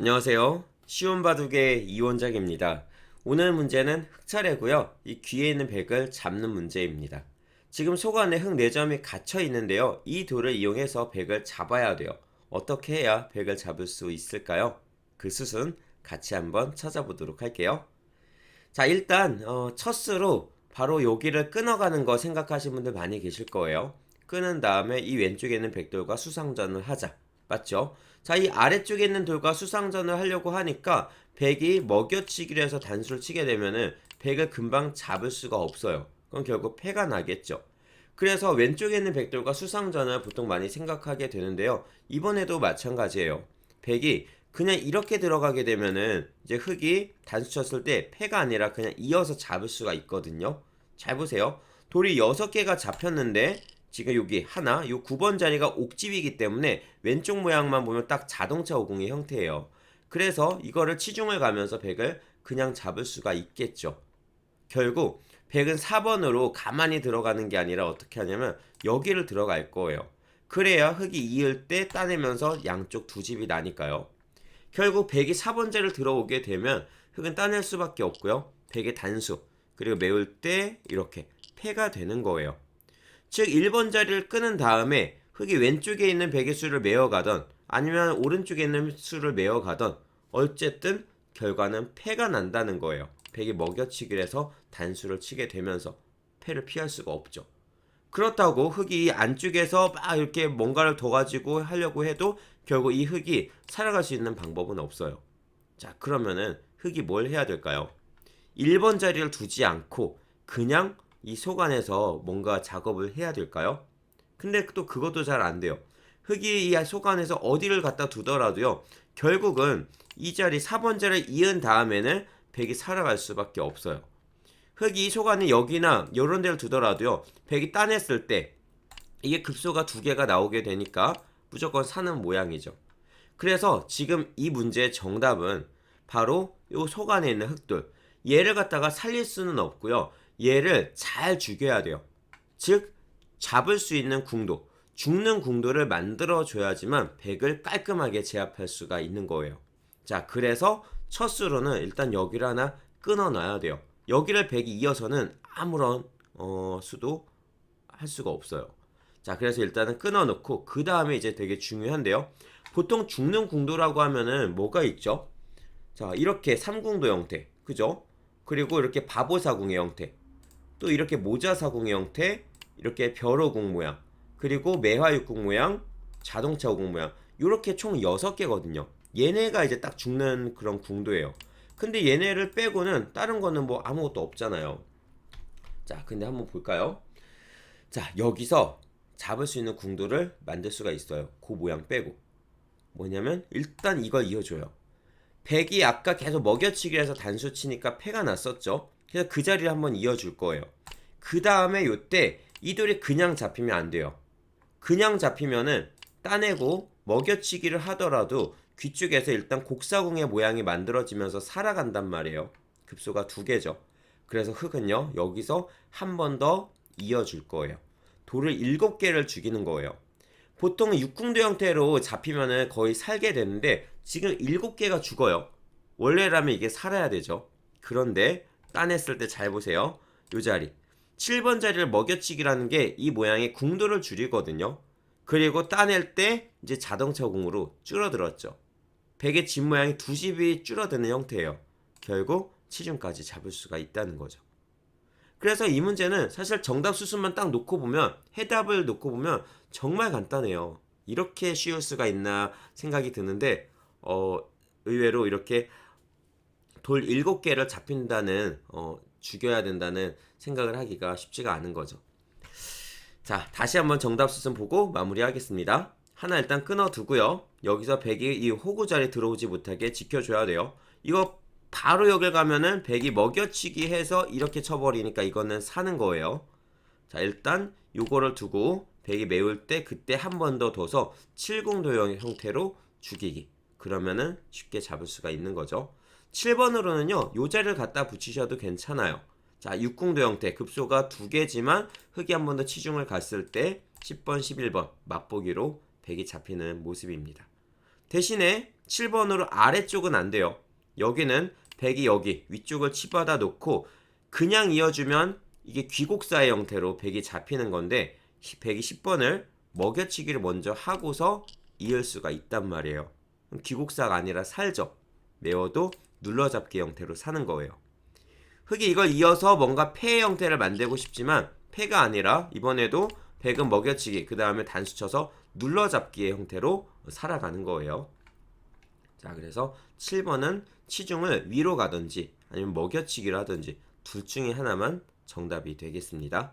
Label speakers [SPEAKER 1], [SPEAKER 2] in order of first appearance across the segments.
[SPEAKER 1] 안녕하세요. 쉬운 바둑의 이원작입니다. 오늘 문제는 흑차례고요. 이 귀에 있는 백을 잡는 문제입니다. 지금 속 안에 흑 4점이 갇혀 있는데요. 이 돌을 이용해서 백을 잡아야 돼요. 어떻게 해야 백을 잡을 수 있을까요? 그 수순 같이 한번 찾아보도록 할게요. 자, 일단 어, 첫 수로 바로 여기를 끊어가는 거 생각하시는 분들 많이 계실 거예요. 끊은 다음에 이 왼쪽에 있는 백돌과 수상전을 하자. 맞죠? 자, 이 아래쪽에 있는 돌과 수상전을 하려고 하니까 백이 먹여치기를 해서 단수를 치게 되면은 백을 금방 잡을 수가 없어요. 그럼 결국 패가 나겠죠. 그래서 왼쪽에 있는 백돌과 수상전을 보통 많이 생각하게 되는데요. 이번에도 마찬가지예요. 백이 그냥 이렇게 들어가게 되면은 이제 흙이 단수 쳤을 때 패가 아니라 그냥 이어서 잡을 수가 있거든요. 잘 보세요. 돌이 6개가 잡혔는데 지금 여기 하나, 요 9번 자리가 옥집이기 때문에 왼쪽 모양만 보면 딱 자동차 오공의 형태예요. 그래서 이거를 치중을 가면서 백을 그냥 잡을 수가 있겠죠. 결국 백은 4번으로 가만히 들어가는 게 아니라 어떻게 하냐면 여기를 들어갈 거예요. 그래야 흙이 이을 때 따내면서 양쪽 두 집이 나니까요. 결국 백이 4번째를 들어오게 되면 흙은 따낼 수밖에 없고요. 백의 단수 그리고 메울 때 이렇게 패가 되는 거예요. 즉 1번 자리를 끄는 다음에 흙이 왼쪽에 있는 백의 수를 메어가던 아니면 오른쪽에 있는 수를 메어가던 어쨌든 결과는 패가 난다는 거예요. 백이 먹여치기를 해서 단수를 치게 되면서 패를 피할 수가 없죠. 그렇다고 흙이 안쪽에서 막 이렇게 뭔가를 더 가지고 하려고 해도 결국 이 흙이 살아갈 수 있는 방법은 없어요. 자, 그러면은 흙이 뭘 해야 될까요? 1번 자리를 두지 않고 그냥 이 속 안에서 뭔가 작업을 해야 될까요? 근데 또 그것도 잘 안 돼요. 흙이 이 속 안에서 어디를 갖다 두더라도요. 결국은 이 자리 4번 자리를 이은 다음에는 백이 살아갈 수밖에 없어요. 흙이 속 안에 여기나 이런 데를 두더라도요. 백이 따냈을 때 이게 급소가 두 개가 나오게 되니까 무조건 사는 모양이죠. 그래서 지금 이 문제의 정답은 바로 요속 안에 있는 흙돌. 얘를 갖다가 살릴 수는 없고요. 얘를 잘 죽여야 돼요. 즉 잡을 수 있는 궁도, 죽는 궁도를 만들어 줘야지만 백을 깔끔하게 제압할 수가 있는 거예요. 자, 그래서 첫 수로는 일단 여기를 하나 끊어 놔야 돼요. 여기를 백이 이어서는 아무런 어, 수도 할 수가 없어요. 자, 그래서 일단은 끊어 놓고 그 다음에 이제 되게 중요한데요. 보통 죽는 궁도라고 하면은 뭐가 있죠? 자, 이렇게 삼궁도 형태, 그죠? 그리고 이렇게 바보사궁의 형태, 또 이렇게 모자사궁의 형태, 이렇게 벼로궁 모양, 그리고 매화육궁 모양, 자동차 오궁 모양, 이렇게 총 6개거든요. 얘네가 이제 딱 죽는 그런 궁도예요. 근데 얘네를 빼고는 다른 거는 뭐 아무것도 없잖아요. 자, 근데 한번 볼까요? 자, 여기서 잡을 수 있는 궁도를 만들 수가 있어요. 그 모양 빼고. 뭐냐면 일단 이걸 이어줘요. 백이 아까 계속 먹여치기를 해서 단수 치니까 패가 났었죠. 그래서 그 자리를 한번 이어줄 거예요. 그 다음에 요때 이 돌이 그냥 잡히면 안 돼요. 그냥 잡히면은 따내고 먹여치기를 하더라도 귀 쪽에서 일단 곡사궁의 모양이 만들어지면서 살아간단 말이에요. 급소가 두 개죠. 그래서 흙은요 여기서 한 번 더 이어줄 거예요. 돌을 일곱 개를 죽이는 거예요. 보통 육궁도 형태로 잡히면은 거의 살게 되는데 지금 일곱 개가 죽어요. 원래라면 이게 살아야 되죠. 그런데 따냈을 때 잘 보세요. 요 자리 7번 자리를 먹여치기라는 게 이 모양의 궁도를 줄이거든요. 그리고 따낼 때 이제 자동차 궁으로 줄어들었죠. 백의 집 모양이 두 집이 줄어드는 형태예요. 결국 치중까지 잡을 수가 있다는 거죠. 그래서 이 문제는 사실 정답 수순만 딱 놓고 보면 해답을 놓고 보면 정말 간단해요. 이렇게 쉬울 수가 있나 생각이 드는데 어, 의외로 이렇게 돌 7개를 잡힌다는 어, 죽여야 된다는 생각을 하기가 쉽지가 않은 거죠. 자, 다시 한번 정답 수순 보고 마무리하겠습니다. 하나 일단 끊어 두고요. 여기서 백이 이 호구 자리 들어오지 못하게 지켜줘야 돼요. 이거 바로 여길 가면은 백이 먹여치기 해서 이렇게 쳐버리니까 이거는 사는 거예요. 자, 일단 요거를 두고 백이 메울 때 그때 한 번 더 둬서 70도형 형태로 죽이기. 그러면은 쉽게 잡을 수가 있는 거죠. 7번으로는요, 요 자리를 갖다 붙이셔도 괜찮아요. 자, 육궁도 형태, 급소가 두 개지만 흙이 한 번 더 치중을 갔을 때 10번, 11번 맛보기로 백이 잡히는 모습입니다. 대신에 7번으로 아래쪽은 안 돼요. 여기는 100이 여기 위쪽을 치받아 놓고 그냥 이어주면 이게 귀곡사의 형태로 100이 잡히는 건데 100이 10번을 먹여치기를 먼저 하고서 이을 수가 있단 말이에요. 귀곡사가 아니라 살죠. 메워도 눌러잡기 형태로 사는 거예요. 흙이 이걸 이어서 뭔가 폐의 형태를 만들고 싶지만 폐가 아니라 이번에도 100은 먹여치기 그 다음에 단수 쳐서 눌러잡기의 형태로 살아가는 거예요. 자 그래서 7번은 치중을 위로 가든지 아니면 먹여치기를 하든지 둘 중에 하나만 정답이 되겠습니다.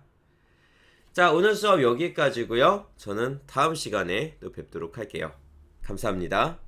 [SPEAKER 1] 자 오늘 수업 여기까지고요. 저는 다음 시간에 또 뵙도록 할게요. 감사합니다.